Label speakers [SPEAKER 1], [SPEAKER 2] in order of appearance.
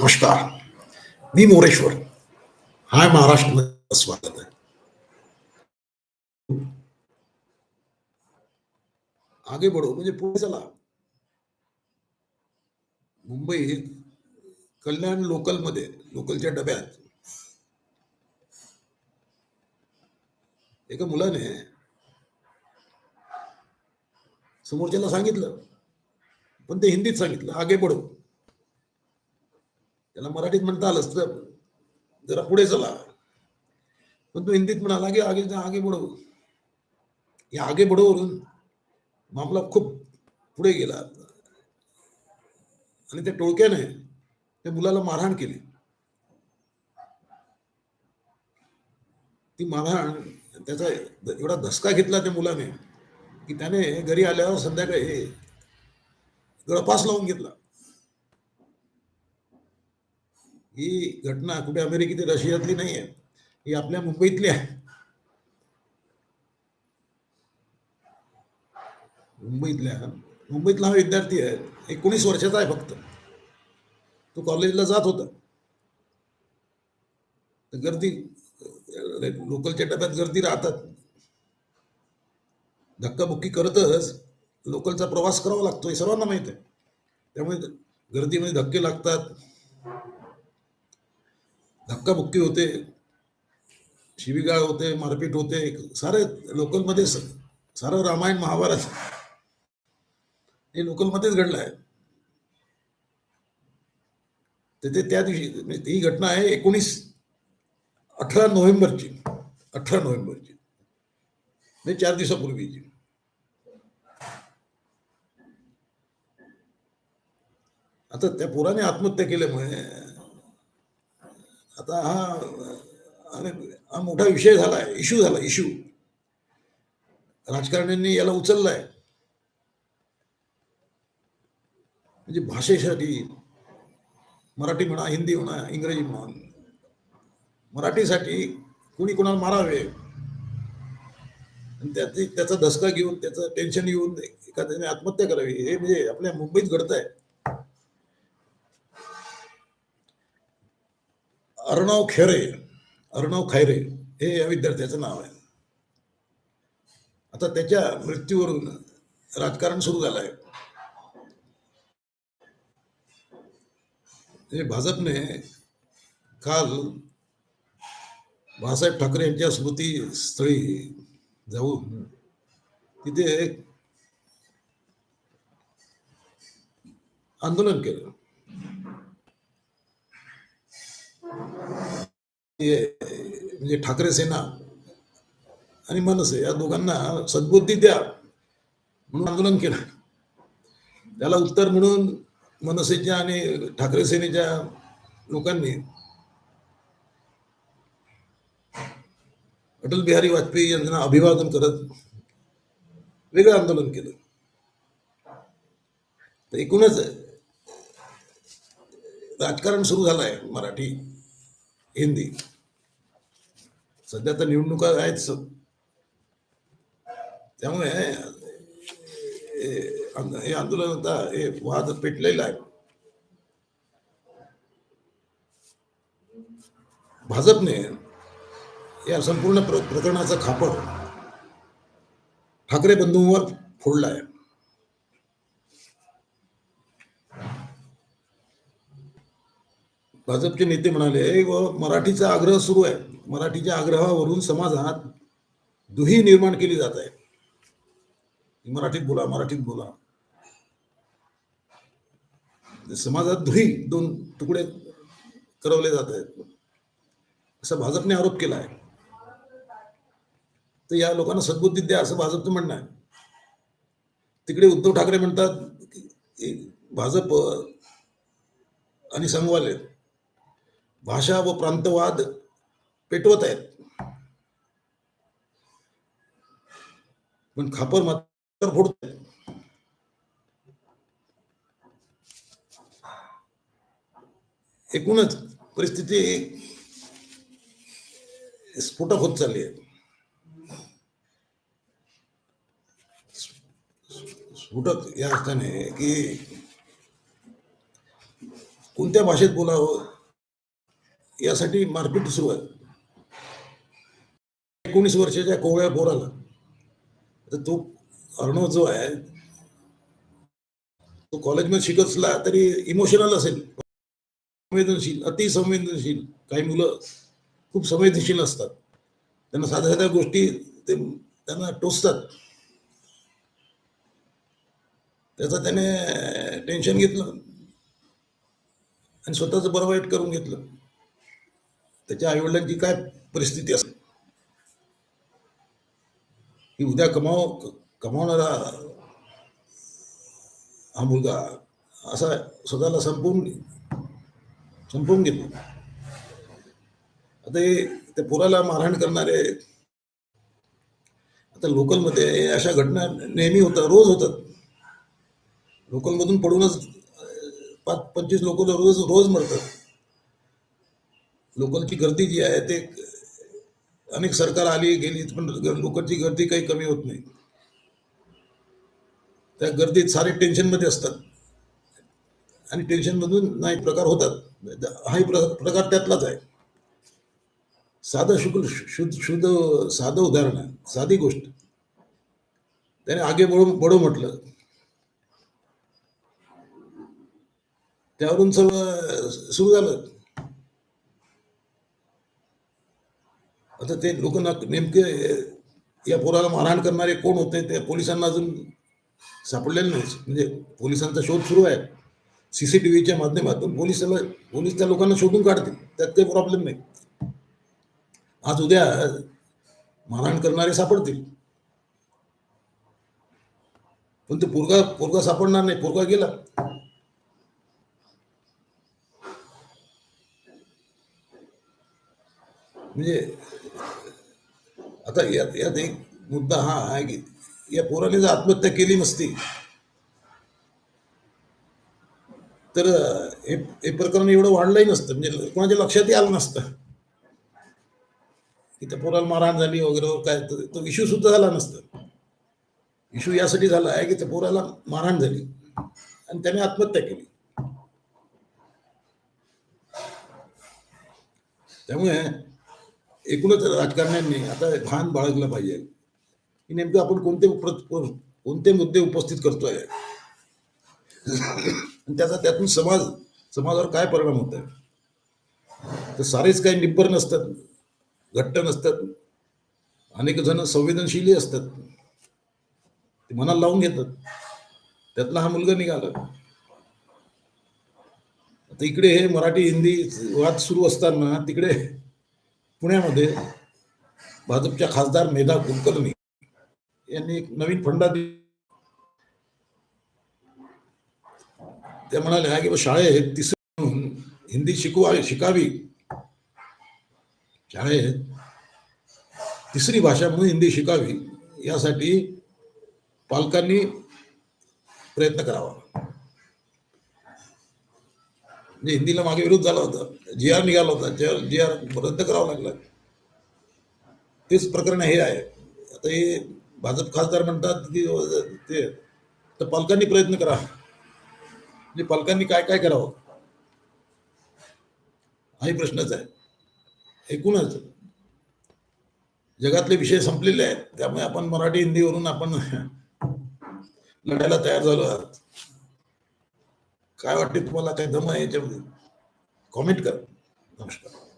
[SPEAKER 1] नमस्कार. मी मोरेश्वर. हाय महाराष्ट्र स्वागत आहे. आगे बढो म्हणजे पुढे चला. मुंबई कल्याण लोकलमध्ये लोकलच्या डब्यात. एका मुलाने समोरच्याला सांगितलं. पण ते हिंदीत सांगितलं. आगे बढो. त्याला मराठीत म्हणता आलं असतं. जरा पुढे चला. पण तो हिंदीत म्हणाला की आगे जा आगे बढो या आगे बढोवरून मामला खूप पुढे गेला. आणि त्या टोळक्याने त्या मुलाला मारहाण केली. ती मारहाण त्याचा एवढा धसका घेतला त्या मुलाने की त्याने घरी आल्यावर संध्याकाळी गळपास लावून घेतला. ही घटना कुठे अमेरिकेत रशियातली नाही आहे. ही आपल्या मुंबईतली आहे. मुंबईतल्या मुंबईतला हा विद्यार्थी आहे. एकोणीस वर्षाचा आहे फक्त. तो कॉलेजला जात होता. तर गर्दी लोकलच्या डब्यात गर्दी राहतात. धक्काबुक्की करतच लोकलचा प्रवास करावा लागतो हे सर्वांना माहीत आहे. त्यामुळे गर्दीमध्ये धक्के लागतात. धक्काबुक्की होते शिवीगाळ होते मारपीट होते सारे लोकलमध्ये सारं रामायण महाभारत हे लोकलमध्येच घडलं आहे. तर ते त्या दिवशी म्हणजे ही घटना आहे एकोणीस अठरा नोव्हेंबरची अठरा नोव्हेंबरची म्हणजे चार दिवसापूर्वीची. आता त्या पोराने आत्महत्या केल्यामुळे आता हा. अरे हा मोठा विषय झालाय इश्यू झाला इश्यू राजकारण्यांनी याला उचललाय. म्हणजे भाषेसाठी मराठी म्हणा हिंदी म्हणा इंग्रजी म्हणा मराठीसाठी कुणी कुणाला मारावे? आणि त्यात त्याचा धसका घेऊन त्याचं टेन्शन घेऊन एखाद्याने आत्महत्या करावी हे म्हणजे आपल्या मुंबईत घडत आहे अर्णव खेरे अर्णव खैरे हे या विद्यार्थ्याचं नाव आहे. आता त्याच्या मृत्यूवरून राजकारण सुरू झालं आहे भाजपने काल बाळासाहेब ठाकरे यांच्या स्मृती स्थळी जाऊन तिथे आंदोलन केलं. म्हणजे ठाकरे सेना आणि मनसे या दोघांना सद्बुद्धी द्या म्हणून आंदोलन केलं. त्याला उत्तर म्हणून मनसेच्या आणि ठाकरे सेनेच्या लोकांनी अटल बिहारी वाजपेयी यांना अभिवादन करत वेगळं आंदोलन केलं. तर एकूणच राजकारण सुरू झालं आहे मराठी हिंदी. सध्या तर निवडणुका आहेत त्यामुळे हे हे आंदोलन आता हे वाद पेटलेला आहे. भाजपने या संपूर्ण प्र प्रकरणाचा खापर ठाकरे बंधूंवर फोडला आहे. भाजपचे नेते म्हणाले व मराठीचा आग्रह सुरू आहे. मराठीच्या आग्रहावरून समाजात दुही निर्माण केली जात आहे. मराठीत बोला मराठीत बोला. म्हणजे समाजात दुही दोन तुकडे करवले जात आहेत. असा भाजपने आरोप केला आहे. तर या लोकांना सद्बुद्धी द्या असं भाजपचं म्हणणं आहे. तिकडे उद्धव ठाकरे म्हणतात भाजप आणि संघवाले भाषा व प्रांतवाद पेटवत आहेत. पण खापर मात्र फोडत आहेत. एकूणच परिस्थिती स्फोटक होत चालली आहे. स्फोटक या अर्थाने की कोणत्या भाषेत बोलावं? यासाठी मारपीट सुरू आहे. एकोणीस वर्षाच्या कोवळ्या पोराला. तर तो अर्णव जो आहे तो कॉलेजमध्ये शिकत असला तरी इमोशनल असेल. संवेदनशील अति संवेदनशील काही मुलं खूप संवेदनशील असतात. त्यांना साध्या साध्या गोष्टी ते त्यांना टोचतात. त्याचं त्याने टेन्शन घेतलं. आणि स्वतःचं बरं वाईट करून घेतलं. त्याच्या आईवडिलांची काय परिस्थिती असते की उद्या कमाव कमावणारा हा मुलगा असा स्वतःला संपवून संपवून घेतो आता हे त्या पुराला मारहाण करणारे आता लोकलमध्ये अशा घटना नेहमी होतात रोज होतात. लोकलमधून पडूनच पाच पंचवीस लोक रोज रोज मरतात. लोकांची गर्दी जी आहे ते अनेक सरकार आली गेली पण लोकांची गर्दी काही कमी होत नाही. त्या गर्दीत सारे टेन्शनमध्ये असतात. आणि टेन्शनमधून नाही प्रकार होतात. हाही प्रकार त्यातलाच आहे. साधं शुक्ल शुद्ध शुद्ध साधं उदाहरण आहे. साधी गोष्ट. त्याने आगे बडो बडो म्हटलं. त्यावरून सर्व सुरू झालं. आता ते लोक नेमके या पोराला मारहाण करणारे कोण होते ते पोलिसांना अजून सापडलेले नाही. म्हणजे पोलिसांचा शोध सुरू आहे. सीसीटीव्हीच्या माध्यमातून पोलिसाला पोलीस त्या लोकांना शोधून काढतील. त्यात काही प्रॉब्लेम नाही. आज उद्या मारहाण करणारे सापडतील. पण ते पोरगा पोरगा सापडणार नाही. पोरगा गेला. म्हणजे आता यात यात एक मुद्दा हा आहे की या पोराने जर आत्महत्या केली नसती तर हे हे प्रकरण एवढं वाढलंही नसतं. म्हणजे कोणाच्या लक्षातही आलं नसतं. की त्या पोराला मारहाण झाली वगैरे काय तो इश्यू सुद्धा झाला नसतं. इश्यू यासाठी झाला आहे की त्या पोराला मारहाण झाली आणि त्याने आत्महत्या केली. त्यामुळे एकूणच राजकारण्यांनी आता भान बाळगलं पाहिजे. की नेमकं आपण कोणते उप- कोणते मुद्दे उपस्थित करतोय? आणि त्याचा त्यातून समाज समाजावर काय परिणाम होत आहे तर सारेच काही निब्बर नसतात घट्ट नसतात. अनेक जण संवेदनशीलही असतात. ते मनाला लावून घेतात. त्यातला हा मुलगा निघाला. आता इकडे हे मराठी हिंदी वाद सुरू असताना तिकडे पुण्यामध्ये भाजपच्या खासदार मेधा कुलकर्णी यांनी एक नवीन फंडा दिला. त्या म्हणाल्या की बा शाळेत तिसरी म्हणून हिंदी शिकवावी शिकावी. शाळेत तिसरी भाषा म्हणून हिंदी शिकावी. यासाठी पालकांनी प्रयत्न करावा. म्हणजे हिंदीला मागे विरोध झाला होता. जी आर निघाला होता. जी आर जी आर रद्द करावा लागला. तेच प्रकरण हे आहे. आता हे भाजप खासदार म्हणतात की ते तर पालकांनी प्रयत्न करा. म्हणजे पालकांनी काय काय करावं? हाही प्रश्नच आहे. एकूणच. जगातले विषय संपलेले आहेत. त्यामुळे आपण मराठी हिंदीवरून आपण लढायला तयार झालो आहात. काय वाटते तुम्हाला काय दम आहे? याच्यामध्ये कॉमेंट करा. नमस्कार.